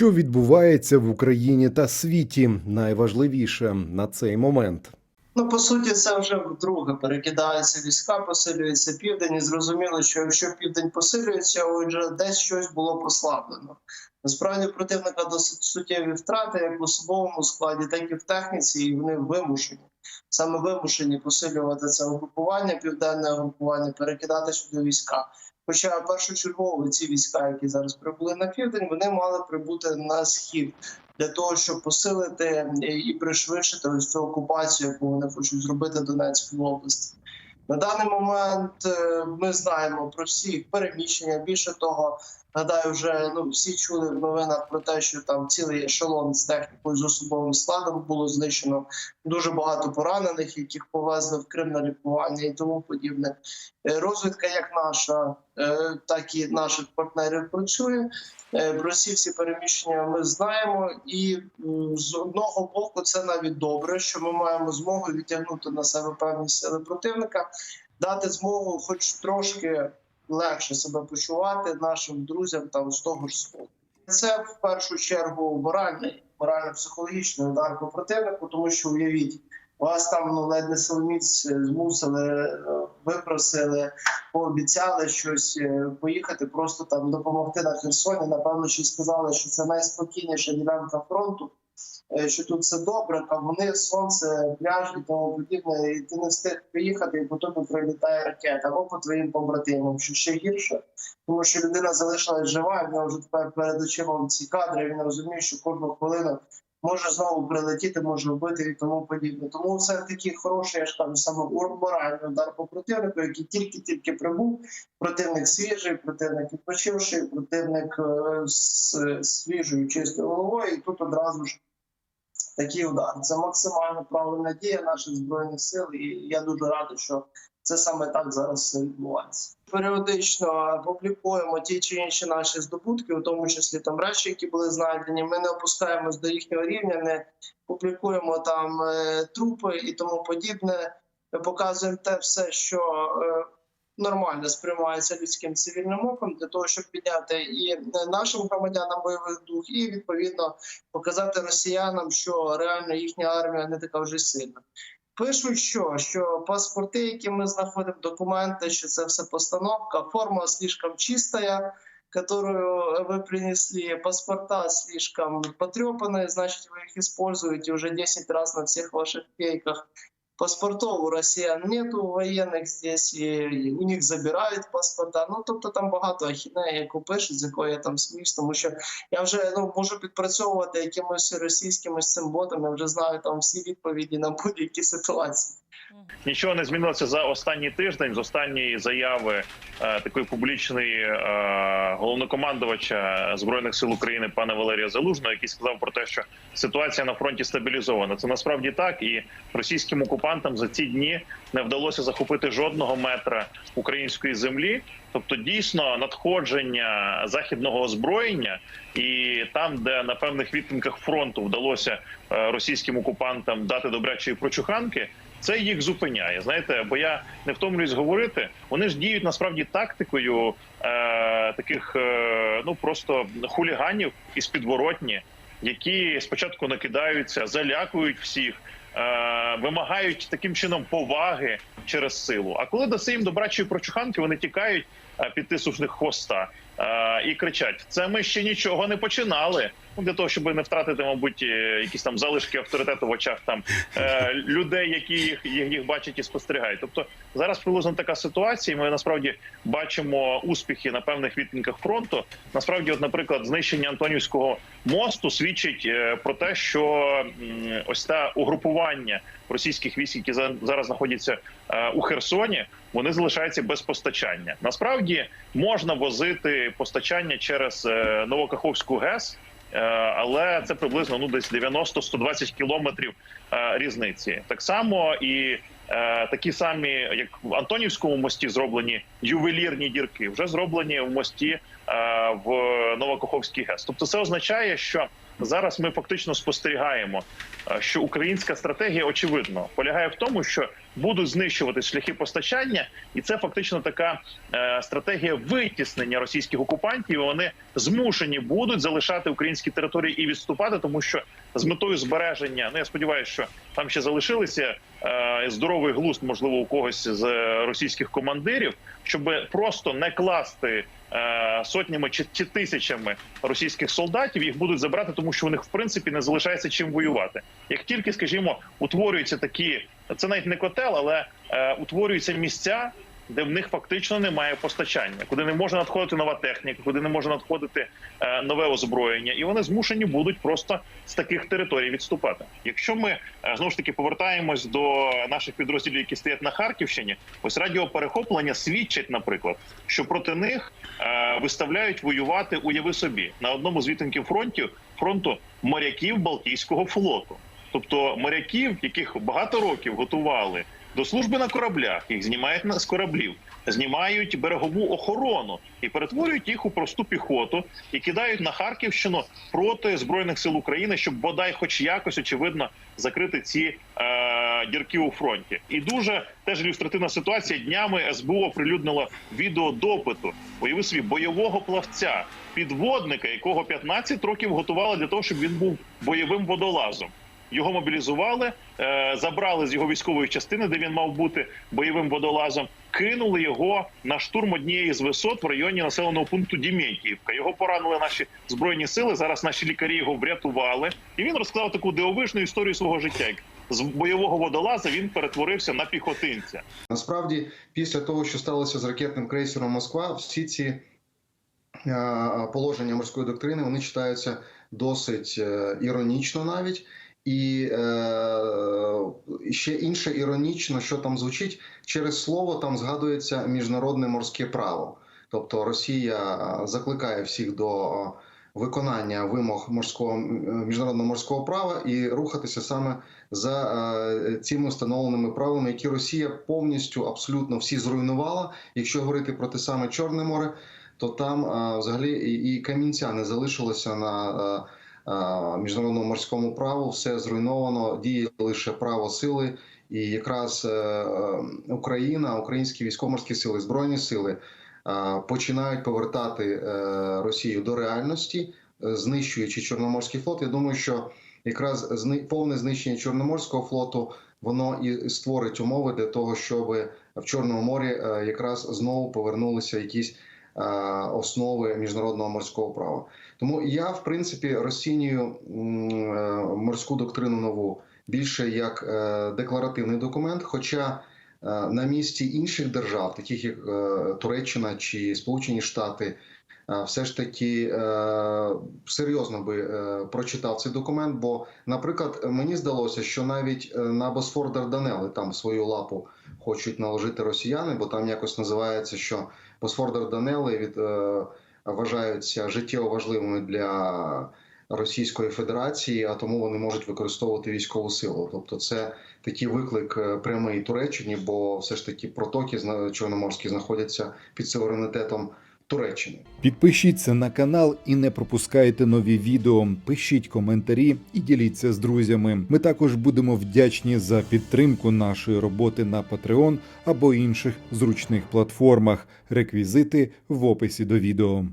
Що відбувається в Україні та світі, найважливіше на цей момент. Ну, по суті, це вже вдруге перекидаються війська, посилюється південь. І зрозуміло, що якщо південь посилюється, отже, десь щось було послаблено. Насправді противника досить суттєві втрати, як в особовому складі, так і в техніці, і вони вимушені. Саме вимушені посилювати це угрупування, південне угрупування, перекидати сюди війська. Хоча першочергово ці війська, які зараз прибули на південь, вони мали прибути на схід для того, щоб посилити і пришвидшити ось цю окупацію, яку вони хочуть зробити Донецької області. На даний момент е, ми знаємо про всі переміщення. Більше того, гадаю, вже ну всі чули в новинах про те, що там цілий ешелон з технікою з особовим складом було знищено. Дуже багато поранених, яких повезли в Крим на лікування і тому подібне. Е, Розвідка, як наша, е, так і наших партнерів працює. Е, Про всі всі переміщення ми знаємо, і з одного боку це навіть добре, що ми маємо змогу відтягнути на себе певні сили противника, дати змогу, хоч трошки легше себе почувати нашим друзям там з того ж сходу. Це в першу чергу моральний, морально-психологічний удар по противнику, тому що уявіть, вас там ну ледь не силоміць е, змусили, е, випросили, пообіцяли щось е, поїхати, просто там допомогти на Херсоні. Напевно, ще сказали, що це найспокійніша ділянка фронту. Е, Що тут все добре, кавуни, сонце, пляж і тому подібне, і ти не встиг приїхати, і потім прилітає ракета або по твоїм побратимам, що ще гірше, тому що людина залишилась жива, і в нього вже тепер перед очима ці кадри. Він розуміє, що кожну хвилину може знову прилетіти, може вбити і тому подібне. Тому це такий хороший, я ж кажу, саме моральний удар по противнику, який тільки-тільки прибув. Противник свіжий, противник відпочивший, противник е, з свіжою чистою головою, і тут одразу ж. Такий удар. Це максимально правильна дія наших збройних сил, і я дуже радий, що це саме так зараз відбувається. Періодично публікуємо ті чи інші наші здобутки, у тому числі там речі, які були знайдені. Ми не опускаємось до їхнього рівня, не публікуємо там е, трупи і тому подібне. Ми показуємо те все, що е, нормально сприймається людським цивільним оком, для того, щоб підняти і нашим громадянам бойових дух, і відповідно показати росіянам, що реально їхня армія не така вже сильна. Пишуть, що що паспорти, які ми знаходимо, документи, що це все постановка, форма слишком чистая, которую вы принесли, паспорта слишком потрепанные, значит, вы их используете уже 10 раз на всех ваших фейках. Паспортов у россиян нету воєнних здесь, і у них забирають паспорта. Ну тобто там багато ахінеї, яку пишуть, з якої я там сміюсь, тому що я вже ну можу підпрацьовувати якимось російськими цим ботом. Я вже знаю там всі відповіді на будь-які ситуації. Нічого не змінилося за останній тиждень з останньої заяви е, такої публічної е, головнокомандувача збройних сил України пана Валерія Залужного, який сказав про те, що ситуація на фронті стабілізована. Це насправді так, і російським окупантам за ці дні не вдалося захопити жодного метра української землі. Тобто, дійсно надходження західного озброєння, і там, де на певних відтинках фронту вдалося е, російським окупантам дати добрячої прочуханки. Це їх зупиняє. Знаєте, бо я не втомлююсь говорити. Вони ж діють насправді тактикою е, таких е, ну просто хуліганів із підворотні, які спочатку накидаються, залякують всіх, вимагають таким чином поваги через силу. А коли даси їм добрачої прочуханки, вони тікають е, під тисушних хвоста е, і кричать: це ми ще нічого не починали. Ну, для того, щоб не втратити, мабуть, е, якісь там залишки авторитету в очах там е, людей, які їх, їх бачать і спостерігають. Тобто зараз приблизно така ситуація. і Ми насправді бачимо успіхи на певних відтинках фронту. Насправді, от, наприклад, знищення Антонівського мосту свідчить е, про те, що ось те угрупування російських військ, які за- зараз знаходяться е, у Херсоні, вони залишаються без постачання. Насправді можна возити постачання через е, Новокаховську ГЕС. Е, але це приблизно ну десь 90-120 кілометрів різниці. Так само і такі самі, як в Антонівському мості, зроблені ювелірні дірки, вже зроблені в мості в Новокоховський ГЕС. Тобто, це означає, що зараз ми фактично спостерігаємо, е, що українська стратегія очевидно полягає в тому, що будуть знищувати шляхи постачання, і це фактично така е, стратегія витіснення російських окупантів. Вони змушені будуть залишати українські території і відступати, тому що з метою збереження, ну я сподіваюся, що там ще залишилися е, здоровий глузд, можливо, у когось з російських командирів, щоб просто не класти е, сотнями чи, чи тисячами російських солдатів, їх будуть забрати, тому що у них в принципі не залишається чим воювати. Як тільки, скажімо, утворюються такі, це навіть не котел, але е, утворюються місця. Де в них фактично немає постачання, куди не може надходити нова техніка, куди не може надходити е, нове озброєння, і вони змушені будуть просто з таких територій відступати. Якщо ми е, знову ж таки повертаємось до наших підрозділів, які стоять на Харківщині, ось радіоперехоплення свідчить, наприклад, що проти них е, виставляють воювати, уяви собі, на одному з відтинків фронтів фронту моряків Балтійського флоту, тобто моряків, яких багато років готували до служби на кораблях, їх знімають з кораблів, знімають берегову охорону і перетворюють їх у просту піхоту і кидають на Харківщину проти збройних сил України, щоб бодай, хоч якось очевидно, закрити ці е, дірки у фронті. І дуже теж ілюстративна ситуація. Днями СБУ оприлюднило відео допиту уяви собі бойового плавця, підводника, якого 15 років готували для того, щоб він був бойовим водолазом. Його мобілізували, е, забрали з його військової частини, де він мав бути бойовим водолазом. Кинули його на штурм однієї з висот в районі населеного пункту Дімєтіївка. Його поранили наші збройні сили. Зараз наші лікарі його врятували. І він розказав таку дивовижну історію свого життя. З бойового водолаза він перетворився на піхотинця. Насправді, після того, що сталося з ракетним крейсером Москва, всі ці е, положення морської доктрини вони читаються досить е, іронічно навіть. І е, ще інше іронічно, що там звучить, через слово там згадується міжнародне морське право. Тобто Росія е, закликає всіх до е, виконання вимог морського міжнародного морського права і рухатися саме за е, цими встановленими правилами, які Росія повністю абсолютно всі зруйнувала. Якщо говорити про те саме Чорне море, то там е, взагалі і, і камінця не залишилося на е, е, міжнародному морському праву. Все зруйновано, діє лише право сили. І якраз е, е, Україна, українські військово-морські сили, збройні сили е, починають повертати е, Росію до реальності, е, знищуючи Чорноморський флот. Я думаю, що якраз повне знищення Чорноморського флоту воно і створить умови для того, щоб в Чорному морі е, якраз знову повернулися якісь е, основи міжнародного морського права. Тому я, в принципі, розцінюю е, морську доктрину нову більше як е, декларативний документ. Хоча е, на місці інших держав, таких як е, Туреччина чи Сполучені Штати, е, все ж таки е, серйозно би е, прочитав цей документ. Бо, наприклад, мені здалося, що навіть е, на Босфор Дарданели там свою лапу хочуть наложити росіяни, бо там якось називається, що Босфор Дарданели від е, вважаються життєво важливими для Російської Федерації, а тому вони можуть використовувати військову силу. Тобто, це такий виклик е, прямий Туреччині, бо все ж таки протоки чорноморські знаходяться під суверенітетом Туреччини. Підпишіться на канал і не пропускайте нові відео. Пишіть коментарі і діліться з друзями. Ми також будемо вдячні за підтримку нашої роботи на Patreon або інших зручних платформах. Реквізити в описі до відео.